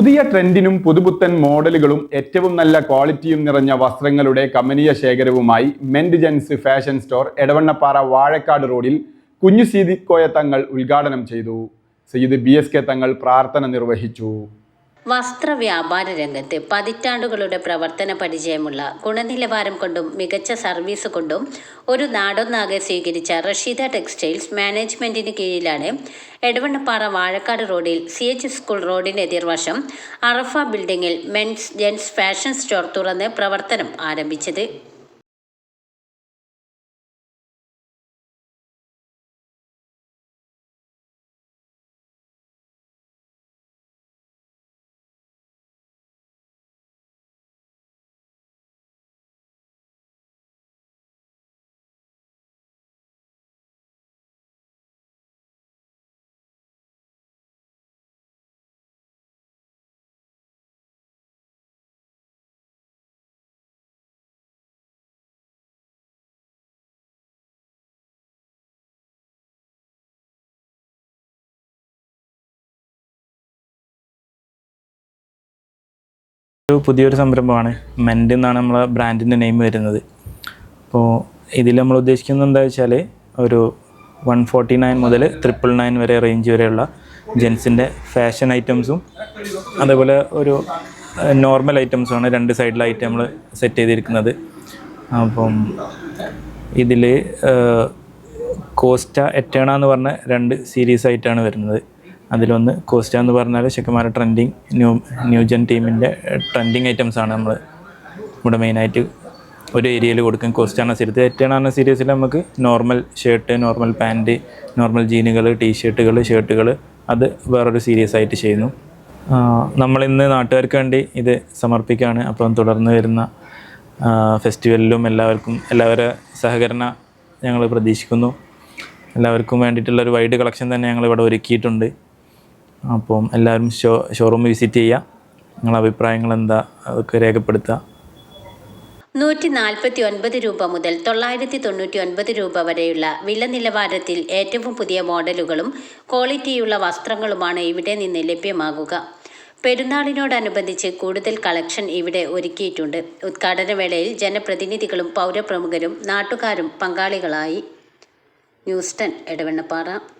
പുതിയ ട്രെൻഡിനും പുതുപുത്തൻ മോഡലുകളും ഏറ്റവും നല്ല ക്വാളിറ്റിയും നിറഞ്ഞ വസ്ത്രങ്ങളുടെ കമനീയ ശേഖരവുമായി mend gents fashion store Edavannappara Vazhakkad റോഡിൽ കുഞ്ഞു സീതിക്കോയ തങ്ങൾ ഉദ്ഘാടനം ചെയ്തു. സയ്യിദ് ബി എസ് കെ തങ്ങൾ പ്രാർത്ഥന നിർവഹിച്ചു. വസ്ത്രവ്യാപാര രംഗത്ത് പതിറ്റാണ്ടുകളുടെ പ്രവർത്തന പരിചയമുള്ള ഗുണനിലവാരം കൊണ്ടും മികച്ച സർവീസ് കൊണ്ടും ഒരു നാടൊന്നാകെ സ്വീകരിച്ച റഷീദ ടെക്സ്റ്റൈൽസ് മാനേജ്മെന്റിന് കീഴിലാണ് എടവണ്ണപ്പാറ വാഴക്കാട് റോഡിൽ സി എച്ച് സ്കൂൾ റോഡിന് എതിർവശം അറഫ ബിൽഡിംഗിൽ മെൻസ് ജെൻസ് ഫാഷൻ സ്റ്റോർ തുറന്ന് പ്രവർത്തനം ആരംഭിച്ചത്. പുതിയൊരു സംരംഭമാണ് മെൻഡ് എന്നാണ് നമ്മളെ ബ്രാൻഡിന്റെ നെയിം വരുന്നത്. അപ്പോൾ ഇതിൽ നമ്മൾ ഉദ്ദേശിക്കുന്നത് എന്താ വെച്ചാൽ ഒരു വൺ ഫോർട്ടി നയൻ മുതൽ ട്രിപ്പിൾ നയൻ വരെ റേഞ്ച് വരെയുള്ള ജെൻസിന്റെ ഫാഷൻ ഐറ്റംസും അതേപോലെ ഒരു നോർമൽ ഐറ്റംസുമാണ് രണ്ട് സൈഡിലായിട്ട് നമ്മൾ സെറ്റ് ചെയ്തിരിക്കുന്നത്. അപ്പം ഇതിൽ കോസ്റ്റ എറ്റേണ എന്ന് പറഞ്ഞ രണ്ട് സീരീസ് ആയിട്ടാണ് വരുന്നത്. അതിലൊന്ന് കോസ്റ്റ എന്ന് പറഞ്ഞാൽ ശക്കമാര ട്രെൻഡിങ് ന്യൂ ന്യൂജൻ ടീമിന്റെ ട്രെൻഡിങ് ഐറ്റംസ് ആണ് നമ്മൾ ഇവിടെ മെയിനായിട്ട് ഒരു ഏരിയയിൽ കൊടുക്കും. കോസ്റ്റ എന്ന സീരീസ് ഏറ്റവും ആണ് സീരീസിൽ നമുക്ക് normal shirt normal pant normal ജീനുകൾ ടീഷർട്ടുകൾ ഷർട്ടുകൾ അത് വേറൊരു സീരീസ് ആയിട്ട് ചെയ്യുന്നു. നമ്മളിന്ന് നാട്ടുകാർക്ക് വേണ്ടി ഇത് സമർപ്പിക്കുകയാണ്. അപ്പം തുടർന്ന് വരുന്ന ഫെസ്റ്റിവലിലും എല്ലാവർക്കും എല്ലാവരുടെ സഹകരണ ഞങ്ങൾ പ്രതീക്ഷിക്കുന്നു. എല്ലാവർക്കും വേണ്ടിയിട്ടുള്ള ഒരു വൈഡ് കളക്ഷൻ തന്നെ ഞങ്ങൾ ഇവിടെ ഒരുക്കിയിട്ടുണ്ട്. അപ്പം എല്ലാവരും ഷോ ഷോറൂം വിസിറ്റ് ചെയ്യുക നിങ്ങളുടെ അഭിപ്രായങ്ങൾ എന്താ അതൊക്കെ രേഖപ്പെടുത്തുക നൂറ്റി നാൽപ്പത്തി ഒൻപത് രൂപ മുതൽ തൊള്ളായിരത്തി തൊണ്ണൂറ്റി ഒൻപത് രൂപ വരെയുള്ള വില നിലവാരത്തിൽ ഏറ്റവും പുതിയ മോഡലുകളും ക്വാളിറ്റിയുള്ള വസ്ത്രങ്ങളുമാണ് ഇവിടെ നിന്ന് ലഭ്യമാകുക. പെരുന്നാളിനോടനുബന്ധിച്ച് കൂടുതൽ കളക്ഷൻ ഇവിടെ ഒരുക്കിയിട്ടുണ്ട്. ഉദ്ഘാടന വേളയിൽ ജനപ്രതിനിധികളും പൗരപ്രമുഖരും നാട്ടുകാരും പങ്കാളികളായി. ന്യൂസ്റ്റൺ എടവണ്ണപ്പാറ.